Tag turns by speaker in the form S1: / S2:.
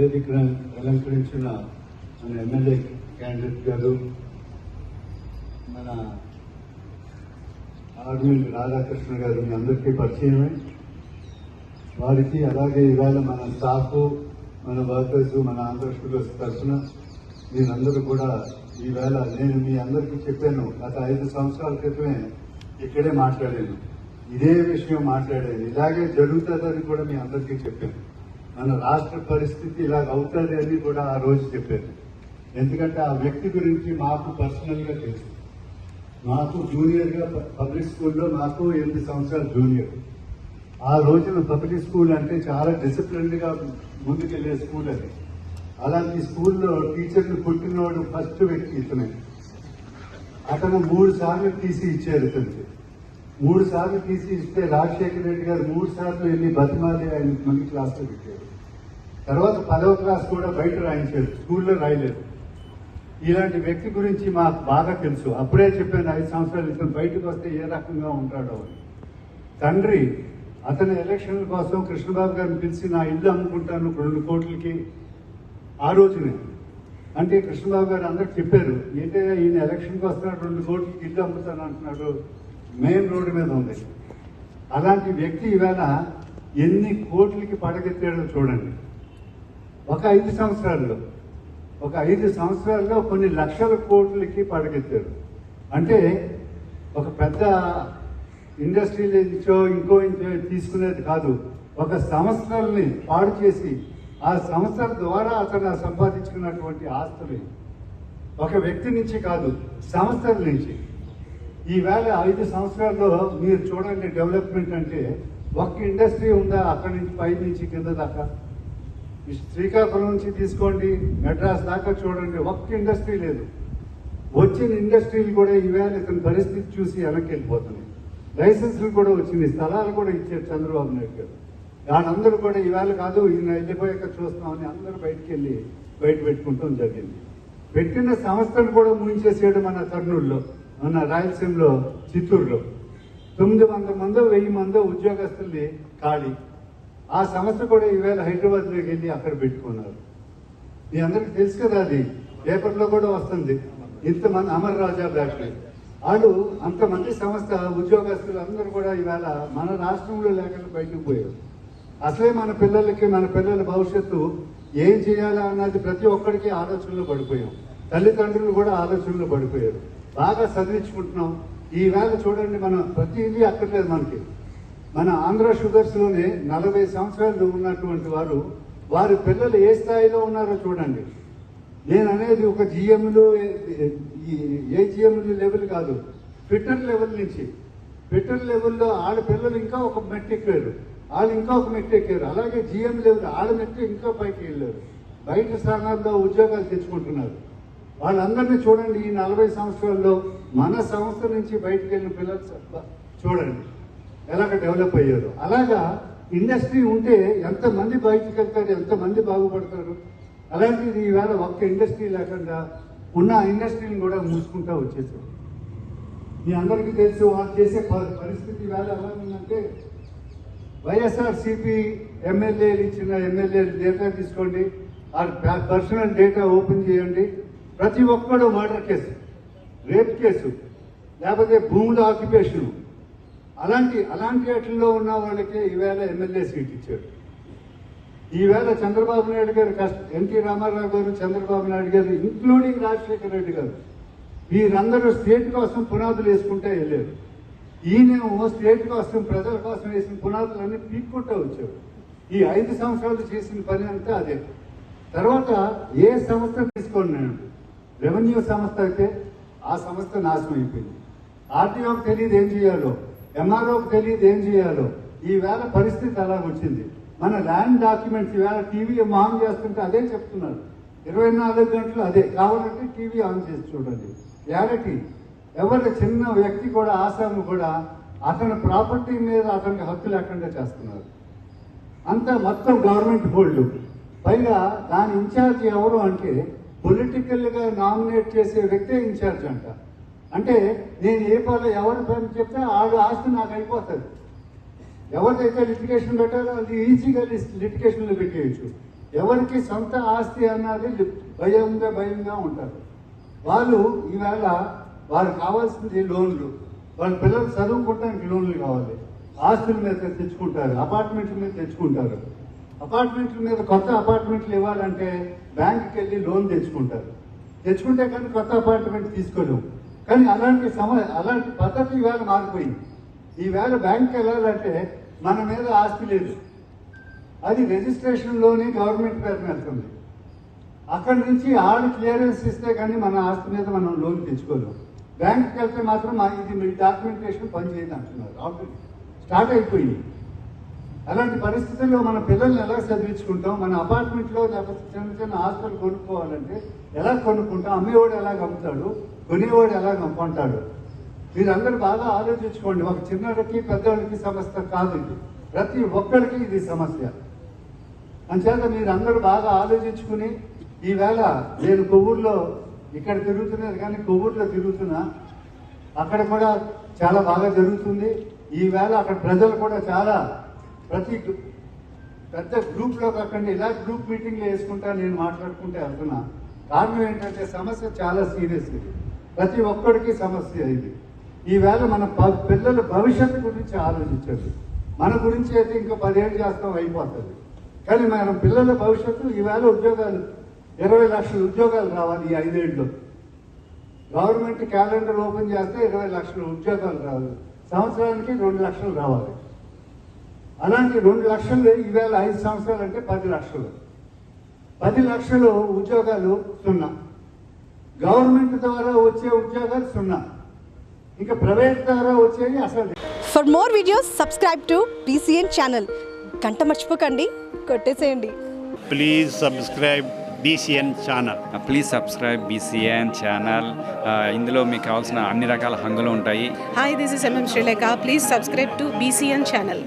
S1: వేదికను అలంకరించిన మన ఎమ్మెల్యే క్యాండిడేట్ గారు మన ఆర్మీ రాధాకృష్ణ గారు మీ అందరికీ పరిచయమే. వారికి అలాగే ఇవాళ మన స్టాఫ్ మన వర్కర్స్ మన ఆంధ్రప్రదేశ్ తరఫున మీరందరూ కూడా ఈవేళ నేను మీ అందరికీ చెప్పాను గత ఐదు సంవత్సరాల క్రితమే ఇక్కడే మాట్లాడాను. ఇదే విషయం మాట్లాడాను. ఇలాగే జరుగుతుందని కూడా మీ అందరికీ చెప్పాను. మన రాష్ట్ర పరిస్థితి ఇలాగ అవుతుంది అని కూడా ఆ రోజు చెప్పారు. ఎందుకంటే ఆ వ్యక్తి గురించి మాకు పర్సనల్గా తెలుసు. నాకు జూనియర్గా పబ్లిక్ స్కూల్లో నాకు ఎనిమిది సంవత్సరాలు జూనియర్. ఆ రోజున పబ్లిక్ స్కూల్ అంటే చాలా డిసిప్లిన్డ్గా ముందుకెళ్ళే స్కూల్ అది. అలాంటి స్కూల్లో టీచర్లు పుట్టినవాడు ఫస్ట్ వ్యక్తి ఇతనే. అతను మూడు సార్లు తీసి ఇచ్చారు ఇతనికి. మూడు సార్లు తీసి ఇస్తే రాజశేఖర రెడ్డి గారు మూడు సార్లు వెళ్ళి బతిమాలి ఆయన మంది క్లాస్లో పెట్టారు. తర్వాత పదవ క్లాస్ కూడా బయట రాయించారు స్కూల్లో రాయలేదు. ఇలాంటి వ్యక్తి గురించి మాకు బాగా తెలుసు. అప్పుడే చెప్పాను ఐదు సంవత్సరాలు ఇతను బయటకు వస్తే ఏ రకంగా ఉంటాడో అని. తండ్రి అతని ఎలక్షన్ల కోసం కృష్ణబాబు గారిని పిలిచి నా ఇల్లు అమ్ముకుంటాను రెండు కోట్లకి ఆ రోజునే. అంటే కృష్ణబాబు గారు అందరికి చెప్పారు ఏంటంటే ఈయన ఎలక్షన్కి వస్తున్నాడు రెండు కోట్లకి ఇల్లు అమ్ముతాను అంటున్నాడు. మెయిన్ రోడ్డు మీద ఉంది. అలాంటి వ్యక్తి ఈవేళ ఎన్ని కోట్లకి పడగెత్తాడో చూడండి. ఒక ఐదు సంవత్సరాల్లో ఒక ఐదు సంవత్సరాల్లో కొన్ని లక్షల కోట్లకి పడగెత్తాడు. అంటే ఒక పెద్ద ఇండస్ట్రీ నుంచో ఇంకో ఇంకో తీసుకునేది కాదు. ఒక సంస్థల్ని పాడు చేసి ఆ సంస్థల ద్వారా అతను సంపాదించుకున్నటువంటి ఆస్తులు. ఒక వ్యక్తి నుంచి కాదు సంస్థల నుంచి. ఈవేళ ఐదు సంవత్సరాల్లో మీరు చూడండి డెవలప్మెంట్ అంటే ఒక్క ఇండస్ట్రీ ఉందా అక్కడి నుంచి పై నుంచి కింద దాకా? ఈ శ్రీకాకుళం నుంచి తీసుకోండి మెడ్రాస్ దాకా చూడండి ఒక్క ఇండస్ట్రీ లేదు. వచ్చిన ఇండస్ట్రీలు కూడా ఈవేళ ఇతని పరిస్థితి చూసి వెనక్కి వెళ్ళిపోతున్నాయి లైసెన్సులు కూడా వచ్చింది స్థలాలు కూడా ఇచ్చారు చంద్రబాబు నాయుడు గారు. వాళ్ళందరూ కూడా ఈవేళ కాదు ఈయన వెళ్ళిపోయాక చూస్తామని అందరూ బయటికి వెళ్ళి బయట పెట్టుకుంటాం జరిగింది. పెట్టిన సంస్థను కూడా ముంచేసేయడం మన కర్నూలులో మన రాయలసీమలో చిత్తూరులో. తొమ్మిది వందల మందో వెయ్యి మందో ఉద్యోగస్తుల్ని ఖాళీ. ఆ సంస్థ కూడా ఈవేళ హైదరాబాద్లోకి వెళ్ళి అక్కడ పెట్టుకున్నారు. మీ అందరికి తెలుసు కదా అది. పేపర్లో కూడా వస్తుంది. ఇంతమంది అమర్ రాజా ఫ్యాక్టరీ వాళ్ళు అంతమంది సంస్థ ఉద్యోగస్తులు అందరూ కూడా ఈవేళ మన రాష్ట్రంలో లేకుండా బయటకు పోయారు. అసలే మన పిల్లలకి మన పిల్లల భవిష్యత్తు ఏం చేయాలా అన్నది ప్రతి ఒక్కరికి ఆలోచనలో పడిపోయాం. తల్లిదండ్రులు కూడా ఆలోచనలో పడిపోయారు. బాగా చదివించుకుంటున్నాం. ఈవేళ చూడండి మనం ప్రతిదీ అక్కర్లేదు మనకి. మన ఆంధ్ర షుగర్స్లోనే నలభై సంవత్సరాలు ఉన్నటువంటి వారు వారి పిల్లలు ఏ స్థాయిలో ఉన్నారో చూడండి. నేను అనేది ఒక జిఎంలు ఏ జిఎంలు లెవెల్ కాదు. ట్విట్టర్ లెవెల్ నుంచి. ట్విట్టర్ లెవెల్లో ఆడ పిల్లలు ఇంకా ఒక మెట్టు ఎక్కారు వాళ్ళు ఇంకా ఒక మెట్టు ఎక్కారు అలాగే జిఎం లెవెల్ ఆడ మెట్టు ఇంకా పైకి వెళ్ళారు. బయట స్థానాల్లో ఉద్యోగాలు తెచ్చుకుంటున్నారు. వాళ్ళందరినీ చూడండి ఈ నలభై సంవత్సరాల్లో మన సంస్థ నుంచి బయటకు వెళ్ళిన పిల్లలు చూడండి ఎలాగ డెవలప్ అయ్యారు. అలాగా ఇండస్ట్రీ ఉంటే ఎంతమంది బయటకు వెళ్తారు ఎంతమంది బాగుపడతారు? అలాంటిది ఈవేళ ఒక్క ఇండస్ట్రీ లేకుండా ఉన్న ఇండస్ట్రీని కూడా మూసుకుంటా వచ్చేసారు. మీ అందరికీ తెలుసు వాళ్ళు చేసే పరిస్థితి వేళ ఎలా ఉందంటే వైఎస్ఆర్సిపి ఎమ్మెల్యేలు ఇచ్చిన ఎమ్మెల్యే డేటా తీసుకోండి ఆ పర్సనల్ డేటా ఓపెన్ చేయండి ప్రతి ఒక్కడు మర్డర్ కేసు రేప్ కేసు లేకపోతే భూముల ఆక్యుపేషన్. అలాంటి అలాంటి వాటిల్లో ఉన్న వాళ్ళకే ఈవేళ ఎమ్మెల్యే సీట్ ఇచ్చాడు. ఈవేళ చంద్రబాబు నాయుడు గారు కష్ట ఎన్టీ రామారావు గారు చంద్రబాబు నాయుడు గారు ఇంక్లూడింగ్ రాజశేఖర రెడ్డి గారు వీరందరూ స్టేట్ కోసం పునాదులు వేసుకుంటే వెళ్ళారు. ఈయనేమో స్టేట్ కోసం ప్రజల కోసం వేసిన పునాదులన్నీ పీక్కుంటూ వచ్చారు. ఈ ఐదు సంవత్సరాలు చేసిన పని అంతా అదే. తర్వాత ఏ సంస్థ తీసుకోండి నేను? రెవెన్యూ సంస్థ అయితే ఆ సంస్థ నాశనం అయిపోయింది. ఆర్టీఓకి తెలియదు ఏం చేయాలో ఎంఆర్ఓకి తెలియదు ఏం చేయాలో ఈవేళ పరిస్థితి అలా వచ్చింది. మన ల్యాండ్ డాక్యుమెంట్స్ ఈవేళ టీవీ ఆన్ చేస్తుంటే అదే చెప్తున్నారు. ఇరవై నాలుగు గంటలు అదే కావాలంటే టీవీ ఆన్ చేసి చూడండి. క్లారిటీ ఎవరి చిన్న వ్యక్తి కూడా ఆసాము కూడా అతని ప్రాపర్టీ మీద అతనికి హక్కు లేకుండా చేస్తున్నారు. అంతా మొత్తం గవర్నమెంట్ హోల్డ్. పైగా దాని ఇన్ఛార్జ్ ఎవరు అంటే పొలిటికల్గా నామినేట్ చేసే వ్యక్తే ఇన్ఛార్జ్ అంట. అంటే నేను ఏ పనులు ఎవరి పని చెప్తే ఆడు ఆస్తి నాకు అయిపోతుంది. ఎవరిదైతే లిటికేషన్ పెట్టారో అది ఈజీగా లిటికేషన్లు పెట్టేయచ్చు. ఎవరికి సొంత ఆస్తి అన్నది భయంగా భయంగా ఉంటారు వాళ్ళు ఈవేళ వారు కావాల్సింది లోన్లు. వాళ్ళ పిల్లలు చదువుకోవడానికి లోన్లు కావాలి. ఆస్తుల మీద తెచ్చుకుంటారు అపార్ట్మెంట్ల మీద తెచ్చుకుంటారు. అపార్ట్మెంట్ల మీద కొత్త అపార్ట్మెంట్లు ఇవ్వాలంటే బ్యాంక్కి వెళ్ళి లోన్ తెచ్చుకుంటారు. తెచ్చుకుంటే కానీ కొత్త అపార్ట్మెంట్ తీసుకోలేము. కానీ అలాంటి సమయ అలాంటి పద్ధతి ఈవేళ మారిపోయింది. ఈవేళ బ్యాంక్కి వెళ్ళాలంటే మన మీద ఆస్తి లేదు. అది రిజిస్ట్రేషన్లోనే గవర్నమెంట్ పేరు వెళ్తుంది. అక్కడి నుంచి ఆడు క్లియరెన్స్ ఇస్తే కానీ మన ఆస్తి మీద మనం లోన్ తెచ్చుకోలేం బ్యాంక్కి వెళ్తే మాత్రం ఇది మీ డాక్యుమెంటేషన్ పనిచేయదు అంటున్నారు ఆల్రెడీ స్టార్ట్ అయిపోయింది. అలాంటి పరిస్థితుల్లో మన పిల్లల్ని ఎలా చదివించుకుంటాం? మన అపార్ట్మెంట్లో లేకపోతే చిన్న చిన్న హాస్టల్ కొనుక్కోవాలంటే ఎలా కొనుక్కుంటాం? అమ్మేవాడు ఎలా అమ్ముతాడు? కొనేవాడు ఎలా కొంటాడు మీరందరూ బాగా ఆలోచించుకోండి. ఒక చిన్నడికి పెద్దవాడికి సమస్య కాదు ఇది ప్రతి ఒక్కరికి ఇది సమస్య. అంచేత మీరు బాగా ఆలోచించుకుని ఈవేళ నేను కొవ్వూరులో ఇక్కడ తిరుగుతున్నది కానీ కొవ్వూరులో తిరుగుతున్నా అక్కడ కూడా చాలా బాగా జరుగుతుంది. ఈవేళ అక్కడ ప్రజలు కూడా చాలా ప్రతి గు- పెద్ద గ్రూప్లో కాకుండా ఇలా గ్రూప్ మీటింగ్లు వేసుకుంటా నేను మాట్లాడుకుంటే వెళ్తున్నా కారణం ఏంటంటే సమస్య చాలా సీరియస్ ఇది. ప్రతి ఒక్కడికి సమస్య ఇది. ఈవేళ మన ప- పిల్లల భవిష్యత్తు గురించి ఆలోచించండి. మన గురించి అయితే ఇంకా పదిహేడు చేస్తాం అయిపోతుంది. కానీ మన పిల్లల భవిష్యత్తు ఈవేళ ఉద్యోగాలు ఇరవై లక్షల ఉద్యోగాలు రావాలి ఈ ఐదేళ్ళు. గవర్నమెంట్ క్యాలెండర్ ఓపెన్ చేస్తే ఇరవై లక్షల ఉద్యోగాలు రావాలి. సంవత్సరానికి రెండు లక్షలు రావాలి. అలాంటి రెండు లక్షలు ఈవేళ ఐదు సంవత్సరాలు అంటే పది లక్షలు. పది లక్షలు ఉద్యోగాలు సున్నా. గవర్నమెంట్ ద్వారా వచ్చే ఉద్యోగాలు సున్నా. ఇంకా ప్రైవేట్ ద్వారా వచ్చేవి అసలు
S2: for more videos subscribe to BCN channel గంట మర్చిపోకండి కొట్టేసేయండి.
S3: Please subscribe BCN channel
S4: please subscribe BCN channel ఇందులో మీకు కావాల్సిన అన్ని రకాల హంగులు ఉంటాయి.
S5: Hi, this is MM Sri Lanka. Please subscribe to BCN channel.